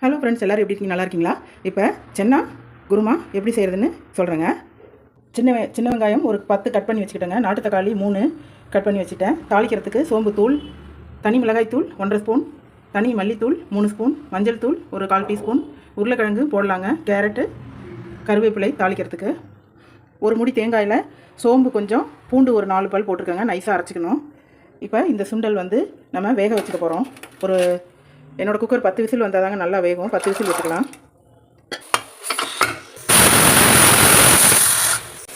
Hello friends எல்லோரும் எப்படி இருக்கீங்க? நல்லா இருக்கீங்களா? இப்போ சென்னா குருமா எப்படி செய்கிறதுன்னு சொல்கிறேங்க சின்ன வெ- சின்ன வெங்காயம் ஒரு பத்து கட் பண்ணி வச்சுக்கிட்டேங்க. நாட்டு தக்காளி மூணு கட் பண்ணி வச்சுட்டேன். தாளிக்கிறதுக்கு சோம்பு தூள் தனி மிளகாய் தூள் ஒன்றரை ஸ்பூன் தனி மல்லித்தூள் மூணு ஸ்பூன் மஞ்சள் தூள் ஒரு கால் டீஸ்பூன் உருளைக்கிழங்கு போடலாங்க. கேரட்டு கருவேப்பிலை தாளிக்கிறதுக்கு. ஒரு முடி தேங்காயில் சோம்பு கொஞ்சம் பூண்டு ஒரு நாலு பல் போட்டிருக்கேங்க. நைஸாக அரைச்சிக்கணும். இப்போ இந்த சுண்டல் வந்து நம்ம வேக வச்சுக்க போகிறோம் ஒரு என்னோடய குக்கர் பத்து விசில் வந்தால் தாங்க நல்லா வேகும். பத்து விசில் வச்சுக்கலாம்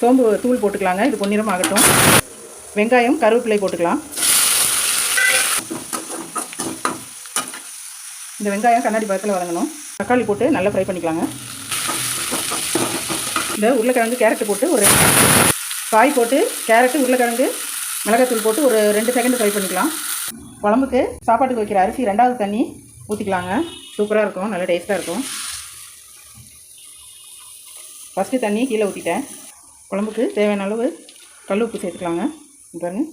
சோம்பு தூள் போட்டுக்கலாங்க. இது பொன்னிறம் ஆகட்டும் வெங்காயம் கருவேப்பிலை போட்டுக்கலாம். இந்த வெங்காயம் கண்ணாடி பழத்தில் வதங்கணும். தக்காளி போட்டு நல்லா ஃப்ரை பண்ணிக்கலாங்க. இந்த உருளைக்கிழங்கு கேரட்டு போட்டு ஒரு காய் போட்டு கேரட்டு உருளைக்கிழங்கு மிளகாத்தூள் போட்டு ஒரு ரெண்டு செகண்ட் ஃப்ரை பண்ணிக்கலாம். குழம்புக்கு சாப்பாட்டுக்கு வைக்கிற அரிசி ரெண்டாவது தண்ணி ஊற்றிக்கலாங்க சூப்பராக இருக்கும் நல்லா டேஸ்ட்டாக இருக்கும். ஃபஸ்ட்டு தண்ணியை கீழே ஊற்றிட்டேன் குழம்புக்கு தேவையான அளவு கல் உப்பு சேர்த்துக்கலாங்க. பாருங்கள்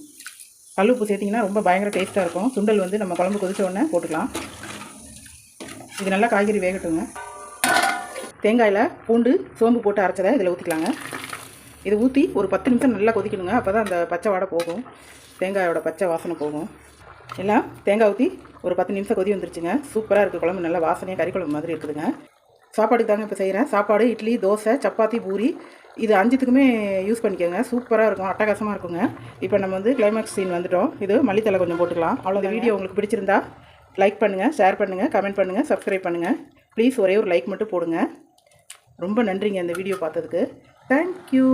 கல் உப்பு சேர்த்திங்கன்னா ரொம்ப பயங்கர டேஸ்ட்டாக இருக்கும். சுண்டல் வந்து நம்ம குழம்பு கொதிச்ச உடனே போட்டுக்கலாம். இது நல்லா காய்கறி வேகட்டுங்க. தேங்காயில் பூண்டு சோம்பு போட்டு அரைச்சதை இதில் ஊற்றிக்கலாங்க இது ஊற்றி ஒரு பத்து நிமிஷம் நல்லா கொதிக்கணுங்க. அப்போ தான் அந்த பச்சை வாடை போகும். தேங்காயோட பச்சை வாசனை போகும். எல்லாம் தேங்காய் ஊற்றி ஒரு பத்து நிமிஷம் கொதி வந்துருச்சுங்க. சூப்பராக இருக்குது குழம்பு. நல்லா வாசனையாக கறி குழம்பு மாதிரி இருக்குதுங்க. சாப்பாடுக்கு தாங்க இப்போ செய்கிறேன் சாப்பாடு இட்லி தோசை சப்பாத்தி பூரி. இது அஞ்சுத்துக்குமே யூஸ் பண்ணிக்கோங்க. சூப்பராக இருக்கும். அட்டகாசமாக இருக்குங்க. இப்போ நம்ம வந்து கிளைமேக்ஸ் சீன் வந்துட்டோம். இது மல்லித்தலை கொஞ்சம் போட்டுக்கலாம். அவ்வளோ வீடியோ உங்களுக்கு பிடிச்சிருந்தா லைக் பண்ணுங்கள் ஷேர் பண்ணுங்கள் கமெண்ட் பண்ணுங்கள் சப்ஸ்கிரைப் பண்ணுங்கள் ப்ளீஸ் ஒரே ஒரு லைக் மட்டும் போடுங்க. ரொம்ப நன்றிங்க இந்த வீடியோ பார்த்ததுக்கு. தேங்க்யூ